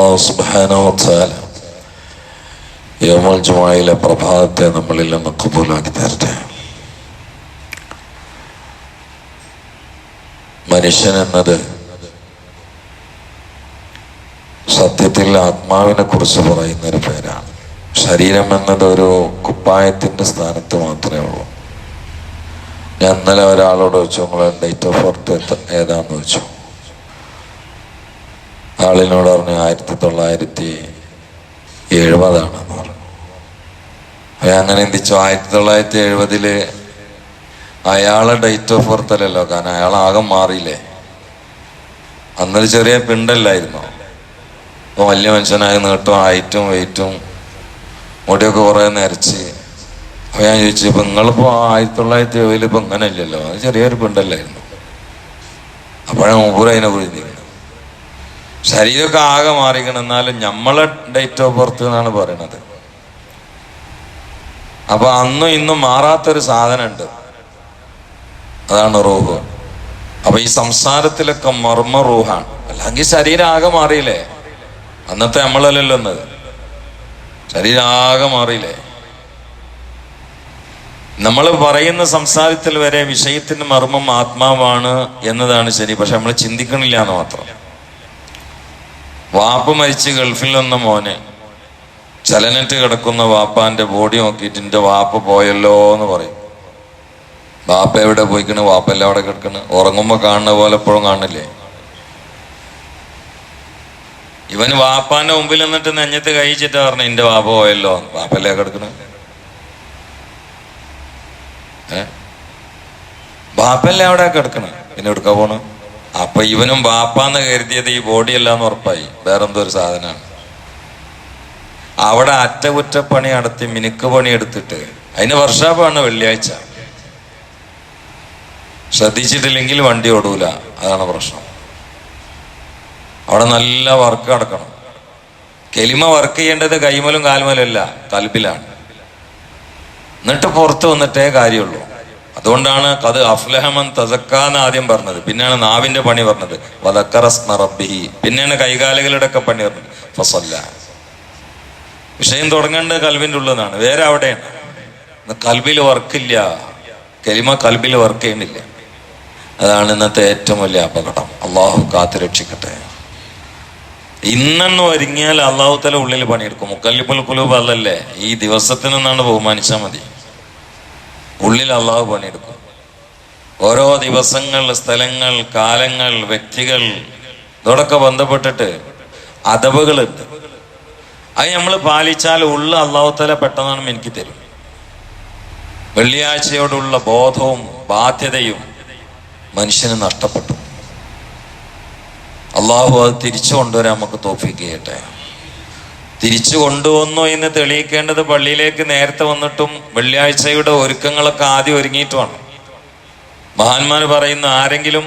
അള്ളാഹു സുബാനോത്താല യോമൽ ജുമായിലെ പ്രഭാതത്തെ നമ്മളിൽ നിന്ന് കബൂലാക്കി തരട്ടെ. മനുഷ്യൻ എന്നത് സത്യത്തിൽ ആത്മാവിനെ കുറിച്ച് പറയുന്ന ഒരു പേരാണ്. ശരീരം എന്നത് ഒരു കുപ്പായത്തിന്റെ സ്ഥാനത്ത് മാത്രമേ ഉള്ളൂ. ഞാൻ ഇന്നലെ ഒരാളോട് ചോദിച്ചു നിങ്ങളെ ഡേറ്റ് ഓഫ് ബർത്ത് ഏതാന്ന് ചോദിച്ചു? ആളിനോട് പറഞ്ഞു ആയിരത്തി തൊള്ളായിരത്തി എഴുപതാണെന്ന് പറഞ്ഞു. അപ്പൊ എന്തിച്ചു ആയിരത്തി തൊള്ളായിരത്തി എഴുപതിൽ അയാളെ ഡേറ്റ് ഓഫ് ബർത്ത് അല്ലല്ലോ കാരണം അയാൾ ആകെ മാറിയില്ലേ? അന്നൊരു ചെറിയ പിണ്ടല്ലായിരുന്നു? അപ്പൊ വലിയ മനുഷ്യനായ നീട്ടും ഹൈറ്റും വെയിറ്റും മുടിയൊക്കെ കുറെ നരച്ച് അപ്പൊ ഞാൻ ചോദിച്ചു ഇപ്പൊ നിങ്ങളിപ്പോ ആയിരത്തി തൊള്ളായിരത്തി എഴുപതിൽ ഇപ്പൊ ഇങ്ങനെ ഇല്ലല്ലോ അത് ചെറിയൊരു പിണ്ടല്ലായിരുന്നു. അപ്പോഴാണ് മുമ്പൂർ അതിനെ കുറിച്ച് ശരീരമൊക്കെ ആകെ മാറിക്കണം എന്നാലും നമ്മളെ ഡേറ്റ് ഓഫ് ബർത്ത് എന്നാണ് പറയണത്. അപ്പൊ അന്നും ഇന്നും മാറാത്തൊരു സാധനം ഉണ്ട് അതാണ് റൂഹ്. അപ്പൊ ഈ സംസാരത്തിലൊക്കെ മർമ്മ റൂഹാണ്. അല്ലെങ്കിൽ ശരീരം ആകെ മാറിയില്ലേ? അന്നത്തെ നമ്മളല്ലല്ലോ എന്നത് ശരീരം ആകെ മാറിയില്ലേ? നമ്മൾ പറയുന്ന സംസാരത്തിൽ വരെ വിഷയത്തിന്റെ മർമ്മം ആത്മാവാണ് എന്നതാണ് ശരി. പക്ഷെ നമ്മൾ ചിന്തിക്കണില്ല എന്ന് മാത്രം. വാപ്പ മരിച്ച് ഗൾഫിൽ നിന്ന് മോനെ. ചലനറ്റ് കിടക്കുന്ന വാപ്പാന്റെ ബോഡി നോക്കിയിട്ട് എന്റെ വാപ്പ പോയല്ലോ എന്ന് പറയും. വാപ്പ എവിടെ പോയിക്കണ്? വാപ്പല്ല അവിടെ കിടക്കണ്. ഉറങ്ങുമ്പോ കാണുന്ന പോലെ എപ്പോഴും കാണില്ലേ? ഇവൻ വാപ്പാന്റെ മുമ്പിൽ നിന്നിട്ട് നെഞ്ഞത്ത് കഴിച്ചിട്ട് പറഞ്ഞു എന്റെ വാപ്പ പോയല്ലോ. വാപ്പല്ലേ കിടക്കണ്? ഏ? വാപ്പല്ലേ അവിടെ കിടക്കണ്? പിന്നെ എടുക്കാൻ പോണു? അപ്പൊ ഇവനും ബാപ്പാന്ന് കരുതിയത് ഈ ബോഡി എല്ലാം ഉറപ്പായി. വേറെന്തോ ഒരു സാധനമാണ് അവിടെ അറ്റകുറ്റപ്പണി നടത്തി മിനുക്ക് പണി എടുത്തിട്ട് അതിന് വർഷാപ്പാണ് വെള്ളിയാഴ്ച. ശ്രദ്ധിച്ചിട്ടില്ലെങ്കിൽ വണ്ടി ഓടൂല. അതാണ് പ്രശ്നം. അവിടെ നല്ല വർക്ക് നടക്കണം. കെലിമ വർക്ക് ചെയ്യേണ്ടത് കൈമലും കാൽമലും അല്ല കൽബിലാണ്. എന്നിട്ട് പുറത്ത് വന്നിട്ടേ കാര്യമുള്ളൂ. അതുകൊണ്ടാണ് കത് അഫ്ലഹമൻ തസക്കാന്ന് ആദ്യം പറഞ്ഞത്. പിന്നെയാണ് നാവിന്റെ പണി പറഞ്ഞത്. വദക്കറസ്മ റബ്ബിഹി. പിന്നെയാണ് കൈകാലുകളുടെ ഒക്കെ പണി പറഞ്ഞത്. ഫസല്ല. വിഷയം തുടങ്ങേണ്ടത് കൽവിന്റെ ഉള്ളതാണ് വേറെ അവിടെയാണ്. കൽബിൽ വർക്കില്ല കലിമ കൽബിൽ വർക്ക് ചെയ്യുന്നില്ല. അതാണ് ഇന്നത്തെ ഏറ്റവും വലിയ അപകടം. അള്ളാഹു കാത്തു രക്ഷിക്കട്ടെ. ഇന്നെന്ന് ഒരുങ്ങിയാൽ അള്ളാഹു തല ഉള്ളിൽ പണിയെടുക്കും. മുക്കല്ലിപ്പുൽ കുലൂബ് അല്ലല്ലേ? ഈ ദിവസത്തിനെന്നാണ് ബഹുമാനിച്ചാൽ മതി. ഉള്ളിൽ അള്ളാഹു പണിയെടുക്കും. ഓരോ ദിവസങ്ങൾ സ്ഥലങ്ങൾ കാലങ്ങൾ വ്യക്തികൾ ഇതോടൊക്കെ ബന്ധപ്പെട്ടിട്ട് അതവുകളുണ്ട് അത് നമ്മൾ പാലിച്ചാൽ ഉള്ള അള്ളാഹുത്തല തല പെട്ടെന്നാണ് എനിക്ക് തരും. വെള്ളിയാഴ്ചയോടുള്ള ബോധവും ബാധ്യതയും മനുഷ്യന് നഷ്ടപ്പെട്ടു. അള്ളാഹു അത് തിരിച്ചു കൊണ്ടുവരാൻ നമുക്ക് തോപ്പിക്കുകയട്ടെ തിരിച്ചു കൊണ്ടുവന്നു എന്ന് തെളിയിക്കേണ്ടത് പള്ളിയിലേക്ക് നേരത്തെ വന്നിട്ടും വെള്ളിയാഴ്ചയുടെ ഒരുക്കങ്ങളൊക്കെ ആദ്യം ഒരുങ്ങിയിട്ടുമാണ്. മഹാന്മാർ പറയുന്ന ആരെങ്കിലും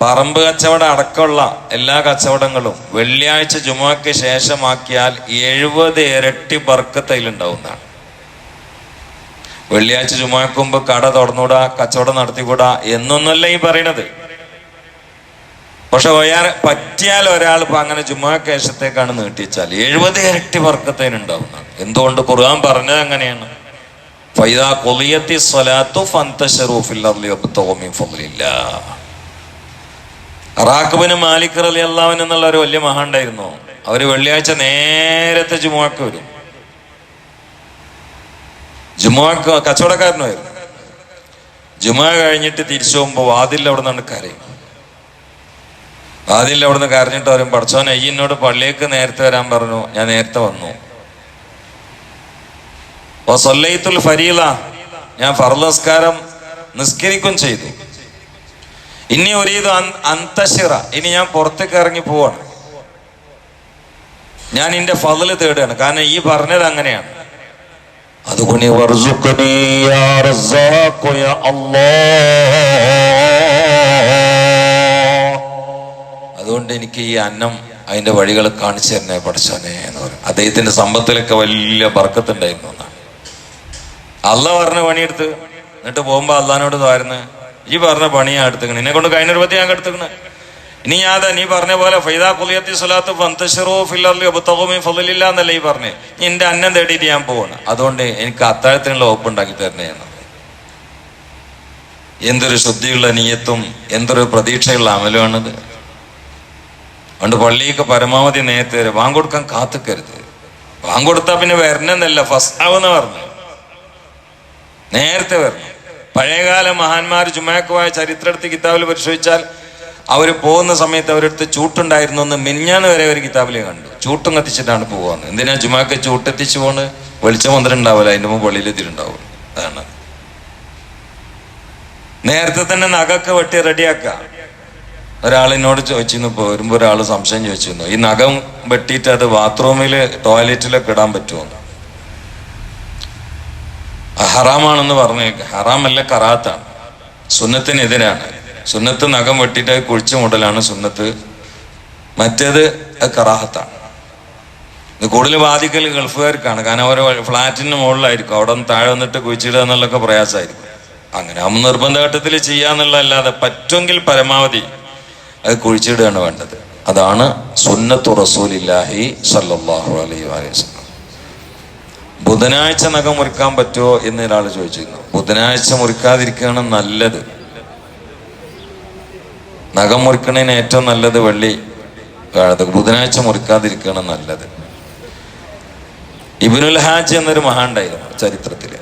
പറമ്പ് കച്ചവടം അടക്കമുള്ള എല്ലാ കച്ചവടങ്ങളും വെള്ളിയാഴ്ച ജുമാക്ക് ശേഷമാക്കിയാൽ എഴുപത് ഇരട്ടി ബർക്കത്തയിലുണ്ടാവുന്നതാണ് വെള്ളിയാഴ്ച ജുമാക്ക് കട തുറന്നുകൂടാ കച്ചവടം നടത്തിക്കൂടാ എന്നൊന്നല്ല ഈ പറയണത്. പക്ഷെ ഒയാൾ പറ്റിയാൽ ഒരാൾ ഇപ്പൊ അങ്ങനെ ജുമാക്ക് കേശത്തേക്കാണ് നീട്ടിച്ചാൽ എഴുപത് ഇരട്ടി വർക്കത്തേനുണ്ടാവും എന്തുകൊണ്ട് ഖുർആൻ പറഞ്ഞത് അങ്ങനെയാണ്? ഫൈദാ കൊലിയത്തി സ്വലാത്തു മാലിക് അലി അള്ളാവൻ എന്നുള്ള ഒരു വലിയ മഹാണ്ടായിരുന്നു. അവർ വെള്ളിയാഴ്ച നേരത്തെ ജുമാക്ക് വരും. ജുമാക്ക് കച്ചവടക്കാരനായിരുന്നു. ജുമാ കഴിഞ്ഞിട്ട് തിരിച്ചു പോകുമ്പോ വാതിൽ അവിടെ നിന്നാണ് കരയും വാതിൽ അവിടെ നിന്ന് കരഞ്ഞിട്ട് വരും പഠിച്ചോൻ അയ്യനോട് പള്ളിയേക്ക് നേരത്തെ വരാൻ പറഞ്ഞു. ഞാൻ നേരത്തെ വന്നു. ഓ സൊല്ലൈത്തുൽ ഫരീല ഞാൻ ഫർദസ്കാരം നിസ്കരിക്കും ചെയ്തു. ഇനി ഒരു ഇത് അന്തശിറ ഇനി ഞാൻ പുറത്തേക്ക് ഇറങ്ങി പോവാണ്. ഞാൻ എന്റെ ഫതിൽ തേടുകയാണ്. കാരണം ഈ പറഞ്ഞത് അങ്ങനെയാണ്. അതുകൊണ്ട് അതുകൊണ്ട് എനിക്ക് ഈ അന്നം അതിന്റെ വഴികൾ കാണിച്ചു തന്നെ പഠിച്ചോനെ എന്ന് പറയും അദ്ദേഹത്തിന്റെ സമ്പത്തിലൊക്കെ വലിയ ബർക്കത്തുണ്ടായിരുന്നു എന്നാണ് അല്ല പറഞ്ഞ പണിയെടുത്ത് എന്നിട്ട് പോകുമ്പോ അള്ളഹാനോട് തോരുന്നു ഈ പറഞ്ഞ പണി ഞാൻ എടുത്തുക്കണ. എന്നെ കൊണ്ട് കഴിഞ്ഞ രൂപത്തിൽ ഞാൻ എടുത്തുക്കണേ. ഇനി ഞാൻ നീ പറഞ്ഞ പോലെ ഫൈദാ കുലിയത്തി സ്വലാത്ത് ഫലില്ല എന്നല്ലേ ഈ പറഞ്ഞേ. എന്റെ അന്നം തേടിയിട്ട് ഞാൻ പോവാണ്. അതുകൊണ്ട് എനിക്ക് അത്താഴത്തിനുള്ള ഒപ്പുണ്ടാക്കി ഉണ്ടാക്കി തരണേ എന്ന് എന്തൊരു ശുദ്ധിയുള്ള നീയത്തും എന്തൊരു പ്രതീക്ഷയുള്ള അമലുമാണിത് അതുകൊണ്ട് പള്ളിക്ക് പരമാവധി നേരത്തെ വരെ. വാങ്ങൊടുക്കാൻ കാത്തുക്കരുത്. വാങ്കൊടുത്താ പിന്നെ വരണമെന്നല്ല ഫസ്റ്റ് ആവുന്ന പറഞ്ഞു. നേരത്തെ വരണം. പഴയകാല മഹാന്മാർ ജുമാക്കുവായ ചരിത്രത്തിൽ കിതാബിൽ പരിശോധിച്ചാൽ അവർ പോകുന്ന സമയത്ത് അവരെടുത്ത് ചൂട്ടുണ്ടായിരുന്നു എന്ന് മിനിഞ്ഞാന്ന് വരെ അവർ കിതാബിൽ കണ്ടു. ചൂട്ടും കത്തിച്ചിട്ടാണ് പോകുന്നത് എന്തിനാ ചുമക്ക് ചൂട്ടെത്തിച്ച് പോണ്? വെളിച്ചം വന്നിട്ട് ഉണ്ടാവില്ല അതിന്റെ മുമ്പ് പള്ളിയിൽ എത്തിയിട്ടുണ്ടാവും. അതാണ്. നേരത്തെ തന്നെ നഗക്ക് വെട്ടി റെഡിയാക്ക ഒരാളിനോട് ചോദിച്ചിരുന്നു വരുമ്പോ ഒരാൾ സംശയം ചോദിച്ചിരുന്നു. ഈ നഖം വെട്ടിയിട്ട് അത് ബാത്റൂമിൽ ടോയ്ലറ്റിലൊക്കെ ഇടാൻ പറ്റുമോ ഹറാമാണെന്ന് പറഞ്ഞു ഹറാമല്ല കറാത്താണ്. സുന്നത്തിനെതിരാണ്. സുന്നത്ത് നഖം വെട്ടിയിട്ട് കുഴിച്ചു മുടലാണ്. സുന്നത്ത് മറ്റേത് കറാഹത്താണ്. ഇത് കൂടുതൽ ബാധിക്കൽ ഗൾഫുകാർക്കാണ്. കാരണം അവർ ഫ്ലാറ്റിന് മുകളിലായിരിക്കും. അവിടെ നിന്ന് താഴെ വന്നിട്ട് കുഴിച്ചിടുക എന്നുള്ളതൊക്കെ പ്രയാസമായിരിക്കും. അങ്ങനെ ആ നിർബന്ധഘട്ടത്തിൽ ചെയ്യാന്നുള്ളതല്ലാതെ പറ്റുമെങ്കിൽ പരമാവധി അത് കുഴിച്ചിടുകയാണ് വേണ്ടത്. അതാണ് സുന്നത്തു റസൂലില്ലാഹി സല്ലാഹു അലൈഹി വസല്ലം. ബുധനാഴ്ച നഖം മുറിക്കാൻ പറ്റുമോ എന്ന് ഒരാൾ ചോദിച്ചിരുന്നു. ബുധനാഴ്ച മുറിക്കാതിരിക്കുകയാണ് നല്ലത്. നഖം മുറിക്കണതിന് ഏറ്റവും നല്ലത് വെള്ളി കാലത്ത് ബുധനാഴ്ച മുറിക്കാതിരിക്കുകയാണ് നല്ലത്. ഇബിനുൽ ഹാജ് എന്നൊരു മഹാണ്ടായിരുന്നു ചരിത്രത്തിൽ.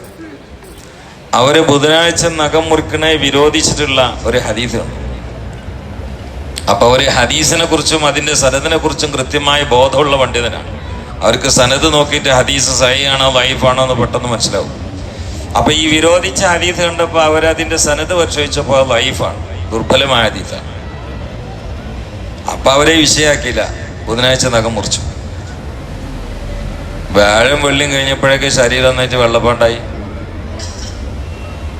അവർ ബുധനാഴ്ച നഖം മുറിക്കണേ വിരോധിച്ചിട്ടുള്ള ഒരു ഹദീസുണ്ട് അവർ ഹദീസിനെ കുറിച്ചും അതിന്റെ സനദിനെ കുറിച്ചും കൃത്യമായ ബോധമുള്ള പണ്ഡിതനാണ്. അവർക്ക് സനത് നോക്കിയിട്ട് ഹദീസ് സഹിയാണോ വൈഫാണോ എന്ന് പെട്ടെന്ന് മനസ്സിലാവും. അപ്പൊ ഈ വിരോധിച്ച ഹദീസ് കണ്ടപ്പോൾ അവരതിന്റെ സനത് പരിശോധിച്ചപ്പോൾ വൈഫാണ് ദുർബലമായ ഹദീസാണ്. അപ്പൊ അവരെ വിഷയാക്കിയില്ല. ബുധനാഴ്ച നഖം മുറിച്ചു. വ്യാഴം വെള്ളിയും കഴിഞ്ഞപ്പോഴേക്ക് ശരീരം നന്നായിട്ട് വെള്ളപ്പാണ്ടായി.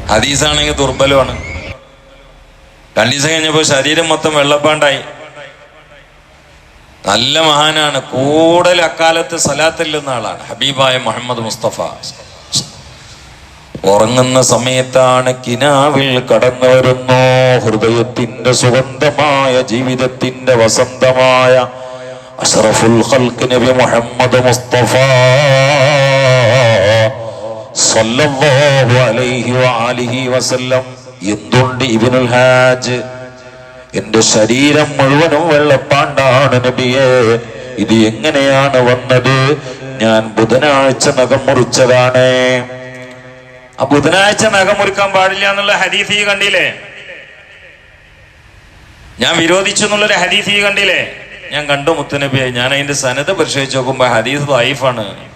ഹദീസാണെങ്കിൽ ദുർബലമാണ്. രണ്ടു ദിവസം ശരീരം മൊത്തം വെള്ളപ്പാണ്ടായി. നല്ല മഹാനാണ്. കൂടുതൽ അക്കാലത്ത് സലാത്തില്ലുന്ന ആളാണ്. ഹബീബായ മുഹമ്മദ് മുസ്തഫ. ഉറങ്ങുന്ന സമയത്താണ് കിനാവിൽ കടന്നു വരുന്നു. ഹൃദയത്തിന്റെ സുഗന്ധമായ ജീവിതത്തിന്റെ വസന്തമായ അഷറഫുൽ നബി മുഹമ്മദ് മുസ്തഫ സല്ലല്ലാഹു അലൈഹി വആലിഹി വസല്ലം. എന്തുണ്ട് ഇബിനുൽ ഹാജ്. എന്റെ ശരീരം മുഴുവനും വെള്ളപ്പാണ്ടാണ് നബിയെ. ഇത് എങ്ങനെയാണ് വന്നത്? ഞാൻ ബുധനാഴ്ച നഖം മുറിച്ചതാണ്. ആ ബുധനാഴ്ച നഖം മുറിക്കാൻ പാടില്ല എന്നുള്ള ഹദീസ് ഈ കണ്ടില്ലേ? ഞാൻ വിരോധിച്ചു എന്നുള്ളൊരു ഹദീസ് ഈ കണ്ടില്ലേ? ഞാൻ കണ്ടു മുത്തനബിയെ. ഞാൻ അതിന്റെ സനത് പരിശോധിച്ച് നോക്കുമ്പോ ഹരീഫ് വൈഫാണ്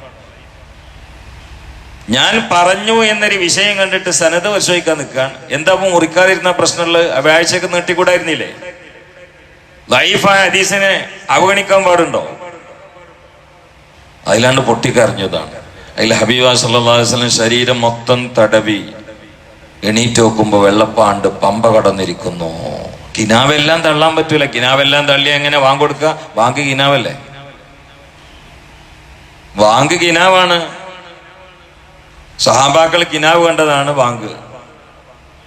ഞാൻ പറഞ്ഞു എന്നൊരു വിഷയം കണ്ടിട്ട് സന്നദ്ധ പരിശോധിക്കാൻ നിൽക്കുകയാണ്. എന്താ മുറിക്കാതിരുന്ന പ്രശ്നമുള്ള വ്യാഴ്ചക്ക് നീട്ടിക്കൂടായിരുന്നില്ലേ? ലൈഫായ ഹദീസിനെ അവഗണിക്കാൻ പാടുണ്ടോ? അതിലാണ്ട് പൊട്ടിക്കറിഞ്ഞതാണ് അതിൽ ഹബീബ വസല്ലം ശരീരം മൊത്തം തടവി. എണീറ്റ് നോക്കുമ്പോ വെള്ളപ്പാണ്ട് പമ്പ കടന്നിരിക്കുന്നു. കിനാവെല്ലാം തള്ളാൻ പറ്റൂല. കിനാവെല്ലാം തള്ളി എങ്ങനെ വാങ്ങൊടുക്കുക വാങ്ക് കിനാവല്ലേ? വാങ്ക് കിനാവാണ്. സഹാബാക്കൾ കിനാവ് കണ്ടതാണ് വാങ്ക്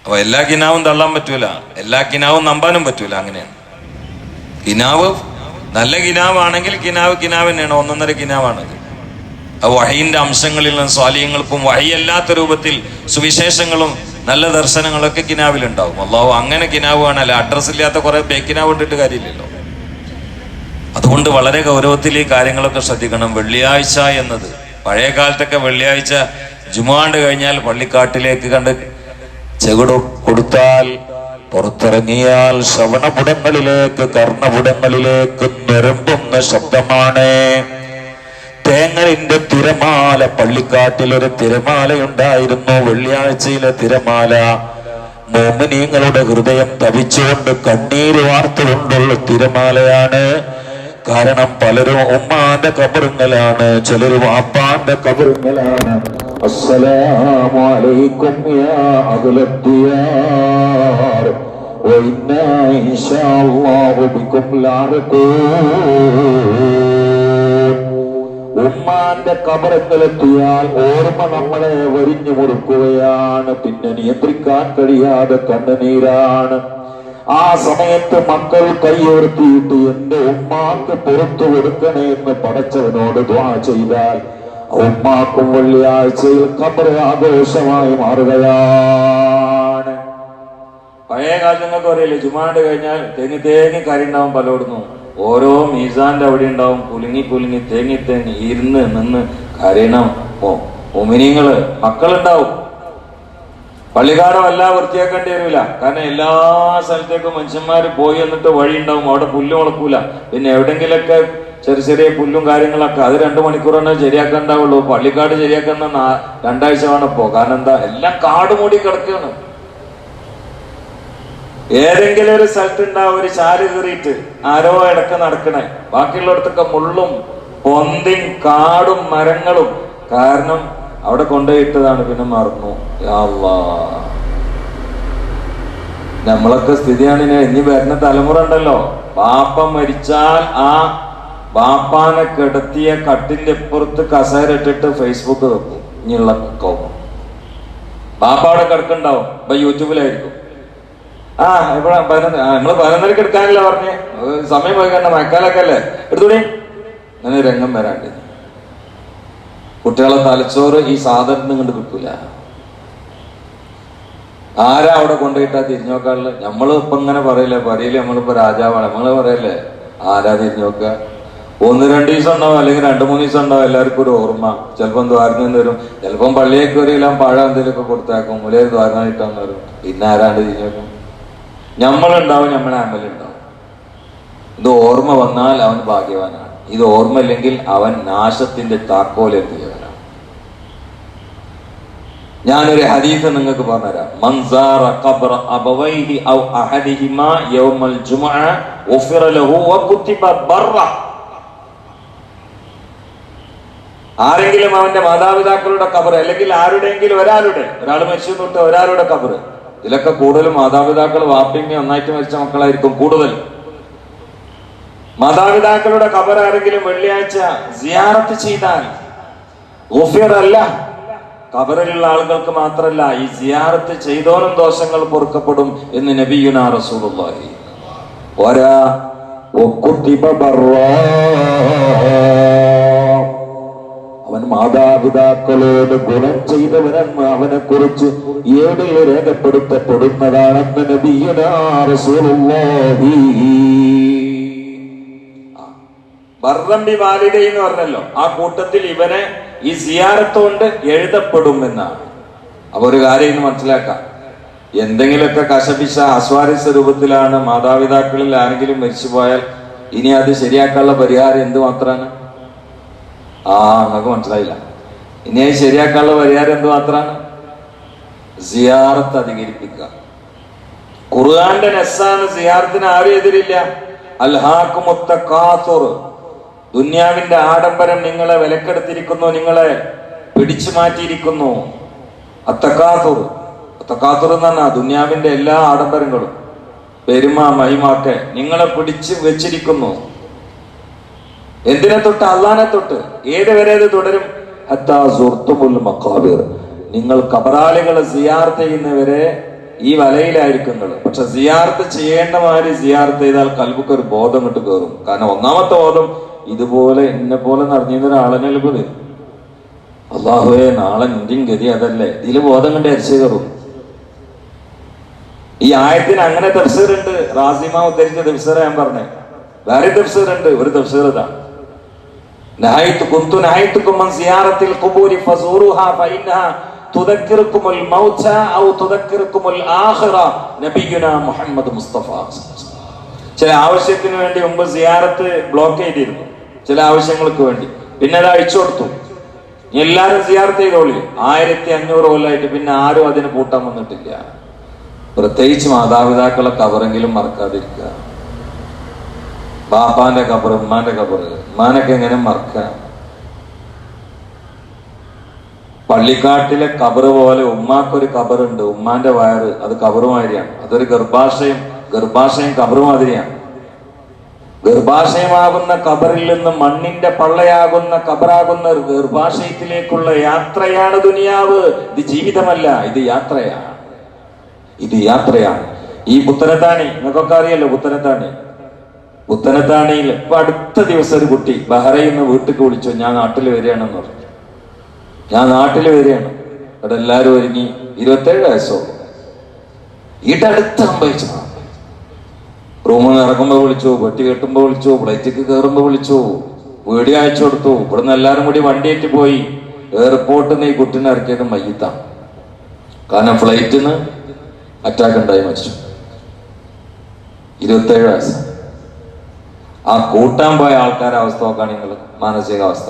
അപ്പൊ എല്ലാ കിനാവും തള്ളാൻ പറ്റൂല. എല്ലാ കിനാവും നമ്പാനും പറ്റൂല അങ്ങനെയാണ് കിനാവ് നല്ല കിനാവാണെങ്കിൽ കിനാവ് കിനാവ് തന്നെയാണ്. ഒന്നൊന്നര കിനാവാണ് അത്. വഹയിന്റെ അംശങ്ങളിൽ നിന്നും സ്വാലിയങ്ങൾക്കും വഹയല്ലാത്ത രൂപത്തിൽ സുവിശേഷങ്ങളും നല്ല ദർശനങ്ങളൊക്കെ കിനാവിലുണ്ടാവും. അള്ളാഹു അങ്ങനെ കിനാവ് കാണല്ല അഡ്രസ് ഇല്ലാത്ത കുറെ ബേക്കിനാവ് ഇട്ടിട്ട് കാര്യമില്ലല്ലോ. അതുകൊണ്ട് വളരെ ഗൗരവത്തിൽ ഈ കാര്യങ്ങളൊക്കെ ശ്രദ്ധിക്കണം. വെള്ളിയാഴ്ച എന്നത് പഴയ കാലത്തൊക്കെ വെള്ളിയാഴ്ച ജുമാണ്ട് കഴിഞ്ഞാൽ പള്ളിക്കാട്ടിലേക്ക് കണ്ട് ചെകുട കൊടുത്താൽ പുറത്തിറങ്ങിയാൽ ശ്രവണപുടങ്ങളിലേക്ക് കർണപുടങ്ങളിലേക്ക് നിരമ്പുന്ന ശബ്ദമാണ്. തേങ്ങലിന്റെ തിരമാല പള്ളിക്കാട്ടിൽ ഒരു തിരമാലയുണ്ടായിരുന്നു. വെള്ളിയാഴ്ചയിലെ തിരമാല മോമിനീങ്ങളുടെ ഹൃദയം തവിച്ചുകൊണ്ട് കണ്ണീര് വാർത്തുകൊണ്ടുള്ള തിരമാലയാണ്. കാരണം പലരും ഉമ്മാന്റെ കബറുങ്ങളാണ് ചിലർ വാപ്പാന്റെ കബറുങ്ങളാണ് അസ്സലാമു അലൈക്കും യാ അഖിലത്തിയാർ وإنا إن شاء الله بكم لاحقون ഉമ്മാന്റെ കബറത്തിലെത്തിയാൽ ഓർമ്മ നമ്മളെ വരിഞ്ഞു മുറുക്കുകയാണ് പിന്നെ നിയന്ത്രിക്കാൻ കഴിയാതെ കണ്ണുനീരാണ് ആ സമയത്ത് മക്കൾ കൈയുയർത്തിയിട്ട് എന്റെ ഉമ്മാക്ക് പുറത്തു കൊടുക്കണേ എന്ന് പടച്ചവനോട് ദ്വാ ചെയ്താൽ ഉമ്മാക്കും വെള്ളിയാഴ്ചയിൽ കബർ ആഘോഷമായി മാറുകയാണ്. പഴയ കാലത്ത് നിങ്ങൾക്ക് അറിയില്ലേ ജുമാണ്ട് കഴിഞ്ഞാൽ തേങ്ങി തേങ്ങി കരി ഉണ്ടാവും പലയിടുന്നു ഓരോ മീസാന്റെ അവിടെ ഉണ്ടാവും കുലുങ്ങി കുലുങ്ങി തേങ്ങി തേങ്ങി ഇരുന്ന് നിന്ന് കരയണം. ഒമിനിങ്ങൾ മക്കളുണ്ടാവും. പള്ളിക്കാരം എല്ലാം വൃത്തിയാക്കേണ്ടി വരില്ല കാരണം എല്ലാ സ്ഥലത്തേക്കും മനുഷ്യന്മാർ പോയി എന്നിട്ട് വഴി ഉണ്ടാവും അവിടെ പുല്ല് മുളക്കൂല. പിന്നെ എവിടെങ്കിലൊക്കെ ചെറിയ ചെറിയ പുല്ലും കാര്യങ്ങളൊക്കെ. അത് രണ്ടു തന്നെ ശരിയാക്കണ്ടാവുള്ളൂ. പള്ളിക്കാട് ശരിയാക്കുന്ന രണ്ടാഴ്ച വേണം ഇപ്പോ. കാരണം എന്താ? എല്ലാം കാട് മൂടി കിടക്കുകയാണ് ഏതെങ്കിലും ഒരു സ്ഥലത്തുണ്ടാവും ഒരു ചാരി കീറിയിട്ട് ആരോ ഇടയ്ക്ക് നടക്കണേ. ബാക്കിയുള്ളിടത്തൊക്കെ മുള്ളും പൊന്തിയും കാടും മരങ്ങളും. കാരണം അവിടെ കൊണ്ടുപോയിട്ടതാണ് പിന്നെ മറന്നു. നമ്മളൊക്കെ സ്ഥിതിയാണ് ഇനി വരുന്ന തലമുറ ഉണ്ടല്ലോ. പാപ്പ മരിച്ചാൽ ആ ബാപ്പാനെ കിടത്തിയ കട്ടിന്റെ പുറത്ത് കസേര ഇട്ടിട്ട് ഫേസ്ബുക്ക് വെക്കും. ഇനിയുള്ള കോപം ബാപ്പ അവിടെ കിടക്കുന്നുണ്ടാവും. ഇപ്പൊ യൂട്യൂബിലായിരിക്കും. ആ ഇപ്പഴാ പതിനൊന്ന് നമ്മൾ പതിനൊന്നരക്ക് എടുക്കാനല്ലേ പറഞ്ഞേ. സമയം പോയി കണ്ട മഴക്കാലൊക്കെ അല്ലേ? എടുത്തോടി അങ്ങനെ രംഗം വരാണ്ട്. കുട്ടികളെ തലച്ചോറ് ഈ സാധനം കണ്ട് കിട്ടൂല. ആരാ അവിടെ കൊണ്ടുപോയിട്ടാ തിരിഞ്ഞു നമ്മൾ ഇപ്പൊ ഇങ്ങനെ പറയില്ലേ? പറയില്ലേ നമ്മളിപ്പോ രാജാവാണ്. നമ്മൾ പറയല്ലേ? ആരാ തിരിഞ്ഞു ഒന്ന് രണ്ട് ദിവസം ഉണ്ടാവും അല്ലെങ്കിൽ രണ്ട് മൂന്ന് ദിവസം ഉണ്ടാവും എല്ലാവർക്കും ഒരു ഓർമ്മ. ചിലപ്പം നിന്ന് വരും. ചിലപ്പം പള്ളിയൊക്കെ വരില്ല പഴം എന്തെങ്കിലുമൊക്കെ കൊടുത്താക്കും. മുലേ ദ്വാരനായിട്ടാന്ന് വരും. പിന്നെ ആരാണ്ട് തിരിഞ്ഞേക്കും നമ്മളുണ്ടാവും നമ്മളെ അമലുണ്ടാവും ഇത് ഓർമ്മ വന്നാൽ അവൻ ഭാഗ്യവാനാണ്. ഇത് ഓർമ്മ ഇല്ലെങ്കിൽ അവൻ നാശത്തിന്റെ താക്കോലെത്തിയവനാണ് ഞാനൊരു ഹദീസ് നിങ്ങൾക്ക് പറഞ്ഞുതരാം. അബവൈഹി ഔ യൗമൽ ലഹു ബർറ. ആരെങ്കിലും അവന്റെ മാതാപിതാക്കളുടെ കബർ അല്ലെങ്കിൽ ആരുടെയെങ്കിലും ഒരാളുടെ ഒരാൾ മരിച്ചു തൊട്ട് ഒരാളുടെ കബർ ഇതിലൊക്കെ കൂടുതലും മാതാപിതാക്കൾ വാപ്പിമ്മ ഒന്നായിട്ട് മരിച്ച മക്കളായിരിക്കും കൂടുതൽ മാതാപിതാക്കളുടെ കബർ ആരെങ്കിലും വെള്ളിയാഴ്ച സിയാറത്ത് ചെയ്താൽ അല്ല കബറിലുള്ള ആളുകൾക്ക് മാത്രല്ല ഈ സിയാറത്ത് ചെയ്തോനും ദോഷങ്ങൾ പൊറുക്കപ്പെടും എന്ന് നബിയുന റസൂലുള്ളാഹി. ഒരാ ഒക്കുത്തിബ ബർറാ. അവൻ മാതാപിതാക്കളോട് ഗുണം ചെയ്തവനെന്ന് അവനെ കുറിച്ച് ഏടിൽ രേഖപ്പെടുത്തപ്പെടുന്നതാണെന്ന്. ബർറംബി വാലിദ എന്ന് പറഞ്ഞല്ലോ. ആ കൂട്ടത്തിൽ ഇവനെ ഈ സിയാറത്ത് കൊണ്ട് എഴുതപ്പെടും എന്നാണ്. അപ്പൊ ഒരു കാര്യം മനസ്സിലാക്കാം. എന്തെങ്കിലുമൊക്കെ കശപിശ അസ്വാരസ്യ രൂപത്തിലാണ് മാതാപിതാക്കളിൽ ആരെങ്കിലും മരിച്ചുപോയാൽ ഇനി അത് ശരിയാക്കാനുള്ള പരിഹാരം എന്ത് മാത്രമാണ് ആ നിങ്ങൾക്ക് മനസ്സിലായില്ല. ഇനി ശരിയാക്കാനുള്ള പരിഹാരം എന്ത് മാത്രമാണ്? സിയാറത്ത് അധികരിപ്പിക്കുക. ഖുർആന്റെ നെസ്സാണ് സിയാറത്തിന് ആരും എതിരില്ല. അൽഹാക്കുമുത്തക്കാത്തുർ ദുന്യാവിന്റെ ആഡംബരം നിങ്ങളെ വിലക്കെടുത്തിരിക്കുന്നു നിങ്ങളെ പിടിച്ചു മാറ്റിയിരിക്കുന്നു. അത്തക്കാത്തുർ അത്തക്കാത്തുർ എന്ന് പറഞ്ഞാൽ ദുന്യാവിന്റെ എല്ലാ ആഡംബരങ്ങളും. പെരുമ മഹിമാക്കെ നിങ്ങളെ പിടിച്ചു വെച്ചിരിക്കുന്നു. എന്തിനെ തൊട്ട്? അള്ളാനെ തൊട്ട്. ഏത് വരെ ഇത് തുടരും? നിങ്ങൾ കബറാളികളെ സിയാർത്ത് ചെയ്യുന്നവരെ ഈ വലയിലായിരിക്കുന്നത് പക്ഷെ സിയാർത്ത് ചെയ്യേണ്ട മാതിരി സിയാർത്ത് ചെയ്താൽ കൽബുക്ക് ഒരു ബോധം ഇട്ട് കയറും കാരണം ഒന്നാമത്തെ ബോധം ഇതുപോലെ എന്നെ പോലെ നടന്നിരുന്ന ഒരാളെ പോലെ അള്ളാഹുവേ നാളെ ഇന്ത്യൻ ഗതി അതല്ലേ? ഇതിൽ ബോധം കണ്ട് അരിച്ചു കയറും ഈ ആയത്തിന് അങ്ങനെ തഫ്സീറുണ്ട് റാസിമ ഉദ്ധരിച്ച തഫ്സീറ ഞാൻ പറഞ്ഞേ. വേറെ തഫ്സീറുണ്ട് ഒരു തഫ്സീർ ഇതാണ് കുന്തു ആഖിറ നബിയുനാ മുഹമ്മദ് മുസ്തഫ. ചില ആവശ്യത്തിന് വേണ്ടി മുമ്പ് സിയാറത്ത് ബ്ലോക്ക് ചെയ്തിരുന്നു. ചില ആവശ്യങ്ങൾക്ക് വേണ്ടി. പിന്നെ അത് അഴിച്ചു കൊടുത്തു. എല്ലാരും സിയാർത്ത് ചെയ്തോളി. ആയിരത്തി അഞ്ഞൂറ് കൊല്ലായിട്ട് പിന്നെ ആരും അതിന് കൂട്ടാൻ വന്നിട്ടില്ല. പ്രത്യേകിച്ച് മാതാപിതാക്കളെ കവറെങ്കിലും മറക്കാതിരിക്കുക. ബാപ്പാന്റെ കബർ ഉമ്മാന്റെ കബർ ഉമ്മാനൊക്കെ എങ്ങനെ മറക്കാം? പള്ളിക്കാട്ടിലെ കബർ പോലെ ഉമ്മാക്കൊരു കബറുണ്ട്. ഉമ്മാന്റെ വയറ് അത് കബറുമാതിരിയാണ് അതൊരു ഗർഭാശയം ഗർഭാശയം കബറുമാതിരിയാണ് ഗർഭാശയമാകുന്ന കബറിൽ നിന്ന് മണ്ണിന്റെ പള്ളയാകുന്ന കബറാകുന്ന ഗർഭാശയത്തിലേക്കുള്ള യാത്രയാണ് ദുനിയാവ്. ഇത് ജീവിതമല്ല ഇത് യാത്രയാണ്. ഇത് യാത്രയാണ്. ഈ പുത്തനത്താണി നിങ്ങൾക്കൊക്കെ അറിയല്ലോ പുത്തനത്താണി? പുത്തനത്താണിയിൽ ഇപ്പൊ അടുത്ത ദിവസം ഒരു കുട്ടി ബഹ്റയിൽ നിന്ന് വീട്ടിലേക്ക് വിളിച്ചു ഞാൻ നാട്ടിൽ വരികയാണെന്ന് പറഞ്ഞു. ഞാൻ നാട്ടിൽ വരികയാണ്. ഇവിടെ എല്ലാവരും ഒരുങ്ങി ഇരുപത്തേഴ് വയസ്സോ ഇടടുത്ത് സംഭവിച്ചു. റൂമിൽ നിന്ന് ഇറങ്ങുമ്പോ വിളിച്ചു വെട്ടി കെട്ടുമ്പോ വിളിച്ചു ഫ്ലൈറ്റിക്ക് കയറുമ്പോ വിളിച്ചു വീഡിയോ അയച്ചു കൊടുത്തു. ഇവിടുന്ന് എല്ലാരും കൂടി വണ്ടിയേറ്റ് പോയി എയർപോർട്ടിൽ നിന്ന് ഈ കുട്ടീനെ ഇറക്കിയത് മയ്യത്താണ്. കാരണം ഫ്ലൈറ്റിന് അറ്റാക്ക് ഉണ്ടായി മരിച്ചു. ഇരുപത്തേഴ് വയസ്സ്. ആ കൂട്ടാൻ പോയ ആൾക്കാരെ അവസ്ഥ നോക്കാണ് നിങ്ങൾ മാനസികാവസ്ഥ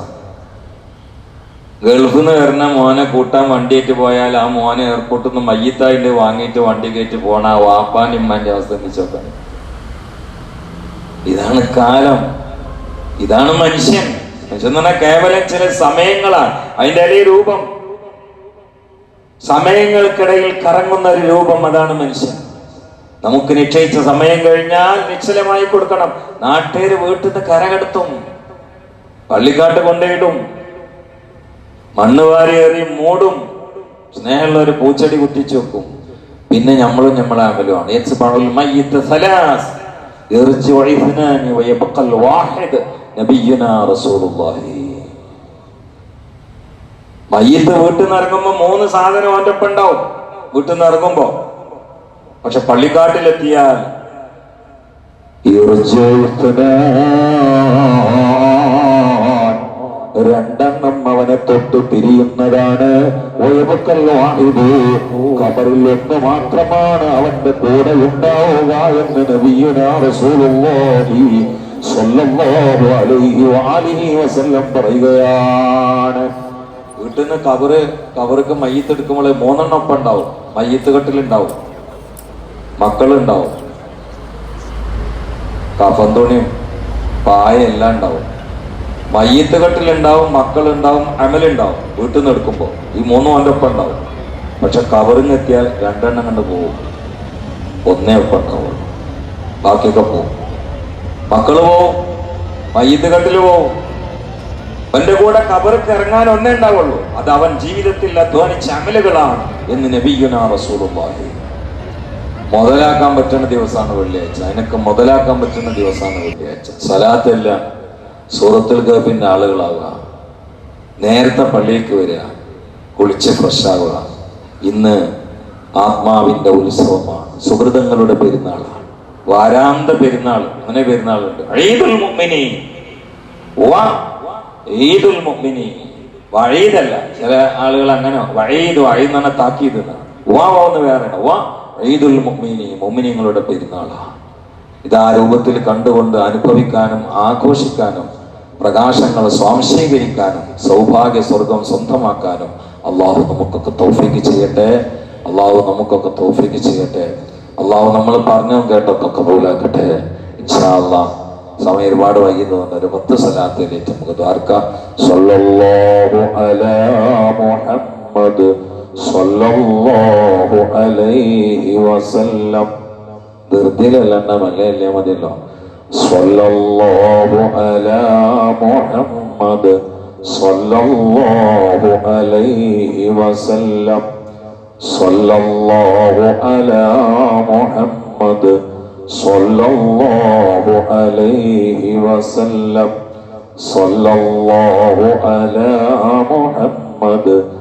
ഗൾഫിൽ നിന്ന് വരുന്ന മോനെ കൂട്ടാൻ വണ്ടിയേറ്റ് പോയാൽ ആ മോനെ എയർപോർട്ടിൽ നിന്ന് മയ്യത്തായിട്ട് വാങ്ങിയിട്ട് വണ്ടി കയറ്റി പോണ ആ വാപ്പാൻ ഇമ്മാന്റെ അവസ്ഥ നിച്ചോക്കാണ് ഇതാണ് കാലം. ഇതാണ് മനുഷ്യൻ. മനുഷ്യൻ എന്ന് പറഞ്ഞാൽ കേവലം ചില സമയങ്ങളാണ്. അതിന്റെ ഇടയിൽ രൂപം. സമയങ്ങൾക്കിടയിൽ കറങ്ങുന്ന ഒരു രൂപം അതാണ് മനുഷ്യൻ. നമുക്ക് നിശ്ചയിച്ച സമയം കഴിഞ്ഞാൽ നിശ്ചലമായി കൊടുക്കണം. നാട്ടുകാര് വീട്ടിൽ നിന്ന് കരകടത്തും. പള്ളിക്കാട്ട് കൊണ്ടേയിടും മണ്ണ് വാരി എറി മൂടും. സ്നേഹമുള്ള ഒരു പൂച്ചെടി കുത്തിച്ചു വെക്കും. പിന്നെ നമ്മളും നമ്മളെ അമലുമാണ് വീട്ടിൽ നിന്ന് ഇറങ്ങുമ്പോ മൂന്ന് സാധനം ഒറ്റപ്പുണ്ടാവും വീട്ടിൽ നിന്ന് ഇറങ്ങുമ്പോ പക്ഷെ പള്ളിക്കാട്ടിലെത്തിയാൽ രണ്ടെണ്ണം അവനെ തൊട്ട് പിരിയുന്നതാണ്. ഖബറിൽ ഒന്ന് മാത്രമാണ് അവന്റെ കൂടെ ഉണ്ടാവുക എന്ന് നബിയുനാ റസൂലുള്ളാഹി സ്വല്ലല്ലാഹു അലൈഹി വആലിഹി വസല്ലം പറയുകയാണ്. വീട്ടിൽ നിന്ന് കബറ് കബർക്ക് മയ്യത്ത് എടുക്കുമ്പോൾ മൂന്നെണ്ണം ഒപ്പം ഉണ്ടാവും മയ്യത്ത് കെട്ടിലുണ്ടാവും. മക്കളുണ്ടാവും. കഫന്തുണിയും പായ എല്ലാം ഉണ്ടാവും. മയ്യത്ത് കെട്ടിലുണ്ടാവും മക്കളുണ്ടാവും അമലുണ്ടാവും. വീട്ടിൽ നിന്ന് എടുക്കുമ്പോൾ ഈ മൂന്നും അവന്റെ ഒപ്പം ഉണ്ടാവും പക്ഷെ കവറിങ് എത്തിയാൽ രണ്ടെണ്ണം കണ്ട് പോവും. ഒന്നേ ഒപ്പം ഉണ്ടാവുള്ളൂ ബാക്കിയൊക്കെ പോവും. മക്കൾ പോവും മയ്യത്ത് കെട്ടിൽ പോവും. അവന്റെ കൂടെ കബർക്ക് ഇറങ്ങാൻ ഒന്നേ ഉണ്ടാവുള്ളൂ. അത് അവൻ ജീവിതത്തിൽ അധ്വാനിച്ച അമലുകളാണ് എന്ന് നബിയുന റസൂലുള്ളാഹി. മുതലാക്കാൻ പറ്റുന്ന ദിവസമാണ് വെള്ളിയാഴ്ച. അതിനൊക്കെ മുതലാക്കാൻ പറ്റുന്ന ദിവസമാണ് വെള്ളിയാഴ്ച. സലാത്തെല്ലാം സുഹൃത്തിൽ ഗർഭിന്റെ ആളുകളാവുക. നേരത്തെ പള്ളിയിലേക്ക് വരിക. കുളിച്ച് ഫ്രഷാവുക ഇന്ന് ആത്മാവിന്റെ ഉത്സവമാണ്. സുഹൃതങ്ങളുടെ പെരുന്നാളാണ്. വാരാന്ത പെരുന്നാൾ അങ്ങനെ പെരുന്നാളുണ്ട്. ഈദുൽ ചില ആളുകൾ അങ്ങനെ വഴീദ് വഴി പറഞ്ഞാൽ താക്കീത്. വാ വാ എന്ന് വേറെ വാ ഈദുൽ മുഹ്മിനി മുഅ്മിനീങ്ങളുടെ പെരുന്നാളാണ് ഇത് ആ രൂപത്തിൽ കണ്ടുകൊണ്ട് അനുഭവിക്കാനും ആഘോഷിക്കാനും പ്രകാശങ്ങൾ സ്വാംശീകരിക്കാനും സൗഭാഗ്യ സ്വർഗം സ്വന്തമാക്കാനും അള്ളാഹു നമുക്കൊക്കെ തൗഫീക്ക് ചെയ്യട്ടെ. അള്ളാഹു നമുക്കൊക്കെ തൗഫീക്ക് ചെയ്യട്ടെ. അള്ളാഹു നമ്മൾ പറഞ്ഞു കേട്ടൊക്കെ കബൂലാക്കട്ടെ ഇൻഷാ അള്ളാഹ് സമയം ഒരുപാട് വൈകുന്നതുകൊണ്ട് ഒരു പത്ത് സ്ഥലത്തിലേക്ക് നമുക്ക് ദ്വാർക്കാം അലാ മുഹമ്മദ് സല്ലല്ലാഹു അലൈഹി വസല്ലം. ധൃതിയിലല്ല മല്ലയല്ലേ മതിയല്ലോ? സല്ലല്ലാഹു അലാ മുഹമ്മദ് സല്ലല്ലാഹു അലൈഹി വസല്ലം. സല്ലല്ലാഹു അലാ മുഹമ്മദ് സല്ലല്ലാഹു അലൈഹി വസല്ലം. സല്ലല്ലാഹു അലാ മുഹമ്മദ്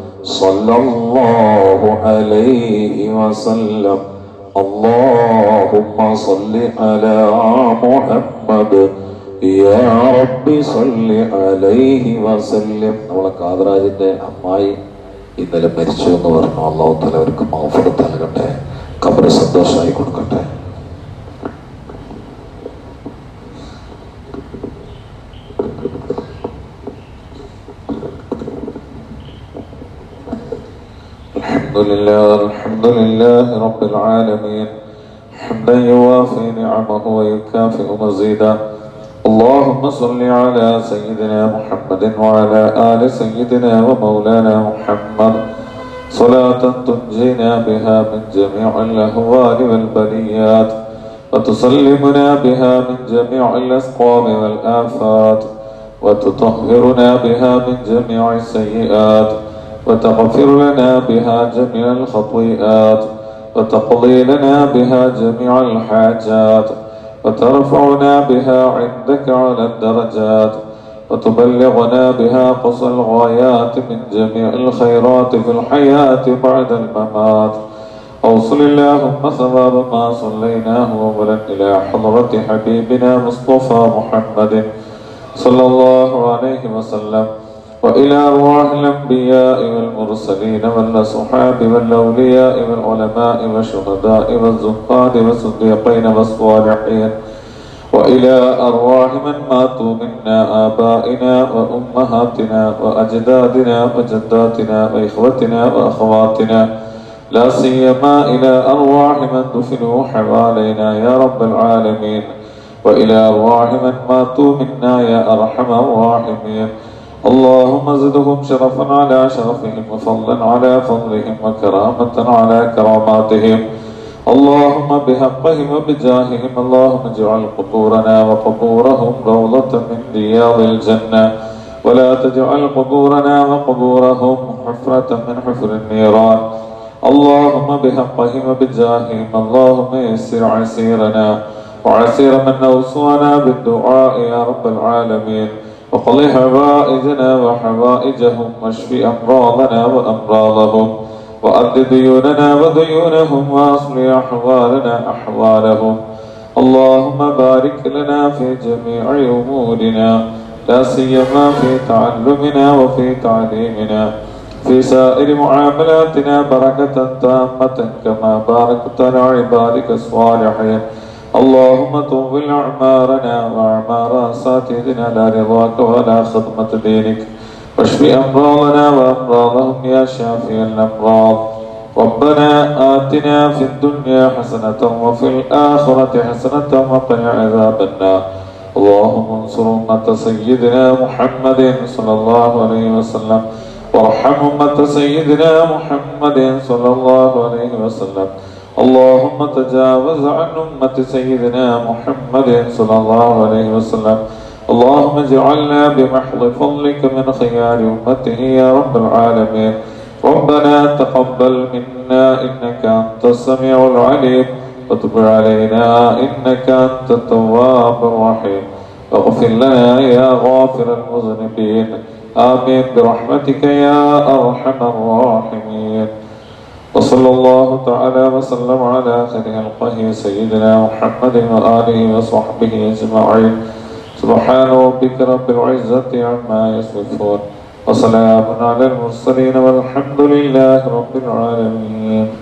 മുഹമ്മദ് സല്ലല്ലാഹു അലൈഹി വസല്ലം اللهم صل على محمد يا رب صل عليه وسلم നമ്മളെ കാതറാജിന്റെ അമ്മായി ഇന്നലെ മരിച്ചു എന്ന് പറഞ്ഞു അള്ളാഹു തല അവർക്ക് മാഫറത്ത് നൽകട്ടെ കബറ് സന്തോഷമായി കൊടുക്കട്ടെ الحمد لله الحمد لله رب العالمين. حمدا يوافي نعمه ويكافئ مزيدا اللهم صل على سيدنا محمد وعلى آل سيدنا ومولانا محمد. صلاة تنجينا بها من جميع الأهوال والبليات وتسلمنا بها من جميع الأسقام والآفات وتطهرنا بها من جميع السيئات. وتغفر لنا بها جميع الخطيئات وتقضي لنا بها جميع الحاجات وترفعنا بها عندك على الدرجات وتبلغنا بها قصى الغايات من جميع الخيرات في الحياة بعد الممات. أوصل اللهم ثواب ما صليناه أولا إلى حضرة حبيبنا مصطفى محمد صلى الله عليه وسلم. وإلى أرواح الأنبياء والمرسلين والأصحاب والأولياء والعلماء والشهداء والزهاد والصديقين والصالحين وإلى أرواح من ماتوا منا آبائنا وأمهاتنا وأجدادنا وجداتنا وإخوتنا وأخواتنا. لا سيما إلى أرواح من دفنوا حوالينا يا رب العالمين. وإلى أرواح من ماتوا منا يا أرحم الراحمين. اللهم زدهم شرفا على شرفهم وفضلا على فضلهم وكرامة على كراماتهم. اللهم بحقهم وبجاههم. اللهم اجعل قبورنا وقبورهم روضة من رياض الجنة. ولا تجعل قبورنا وقبورهم حفرة من حفر النيران. اللهم بحقهم وبجاههم. اللهم يسر عسيرنا وعسير من أوصانا بالدعاء يا رب العالمين. وقض حوائجنا وحوائجهم واشف أمراضنا وأمراضهم وأد ديوننا وديونهم وأصلح أحوالنا أحوالهم اللهم بارك لنا في جميع أمورنا لا سيما في تعلمنا وفي تعليمنا في سائر معاملاتنا بركة تامة كما باركت على عبادك الصالحين اللهم طول أعمارنا وأعمار أساتذتنا لا رضاك ولا خدمة دينك واشف أمراضنا وأمراضهم يا شافي الأمراض. ربنا آتنا في الدنيا حسنة وفي الآخرة حسنة وقنا عذاب النار. اللهم انصر أمة سيدنا محمد صلى الله عليه وسلم. وارحم أمة سيدنا محمد صلى الله عليه وسلم. اللهم تجاوز عن أمة سيدنا محمد صلى الله عليه وسلم. اللهم اجعلنا بمحض فضلك من خيار أمته يا رب العالمين. ربنا تقبل منا إنك أنت السميع العليم. وتب علينا إنك أنت التواب الرحيم. واغفر لنا يا غافر المذنبين. آمين برحمتك يا أرحم الراحمين. وصلى الله تعالى وسلم على خير خلقه سيدنا محمد وآله وصحبه أجمعين سبحان ربك رب العزة عما يصفون وسلام على المرسلين والحمد لله رب العالمين